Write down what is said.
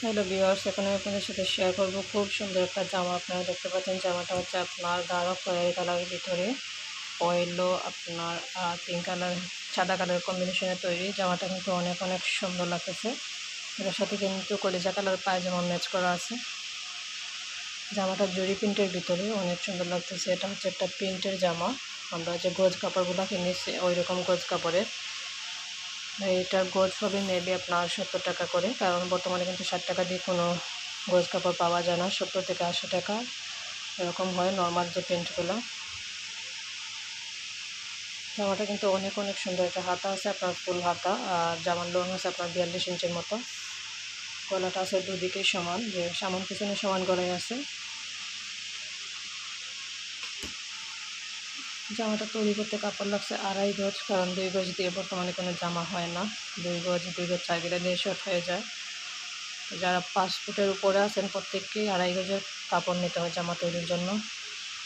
Hello viewers, এখানে আপনাদের সাথে শেয়ার করব খুব সুন্দর একটা জামা। আপনারা দেখতে পাচ্ছেন জামাটা হচ্ছে আপনার গাঢ় খয়েরি কালারের ভিতরে। অয়েলো আপনার পিঙ্ক কালার সাদা কালার কম্বিনেশনে তৈরি। জামাটা কিন্তু অনেক অনেক সুন্দর লাগতেছে। এটার সাথে কিন্তু কলিজা কালার পায়জামা ম্যাচ করা আছে। জামাটা জরি প্রিন্টের ভিতরে অনেক সুন্দর লাগতেছে। এটা হচ্ছে একটা প্রিন্টের জামা। আমরা যে গোজ কাপড়গুলো কিনেছি ওই রকম গোজ কাপড়ের। এটার গোজ হবে মেবি আপনার সত্তর টাকা করে, কারণ বর্তমানে কিন্তু ষাট টাকা দিয়ে কোনো গোজ কাপড় পাওয়া যায় না। সত্তর থেকে আশি টাকা এরকম হয় নর্মাল যে প্যান্টগুলো। জামাটা কিন্তু অনেক অনেক সুন্দর একটা হাতা আছে, আপনার ফুল হাতা, আর জামার লোন আছে আপনার বিয়াল্লিশ ইঞ্চির মতো। গলাটা আছে দুদিকেই সমান, যে সামান পিছনে সমান গলায় আছে। জামাটা তৈরি করতে কাপড় লাগছে আড়াই গজ, কারণ দুই গজ দিয়ে বর্তমানে কোনো জামা হয় না। দুই গজ দুই গজ চার গেলে দিয়ে শর্ট হয়ে যায়। যারা পাঁচ ফুটের উপরে আছেন প্রত্যেককেই আড়াই গজের কাপড় নিতে হয় জামা তৈরির জন্য।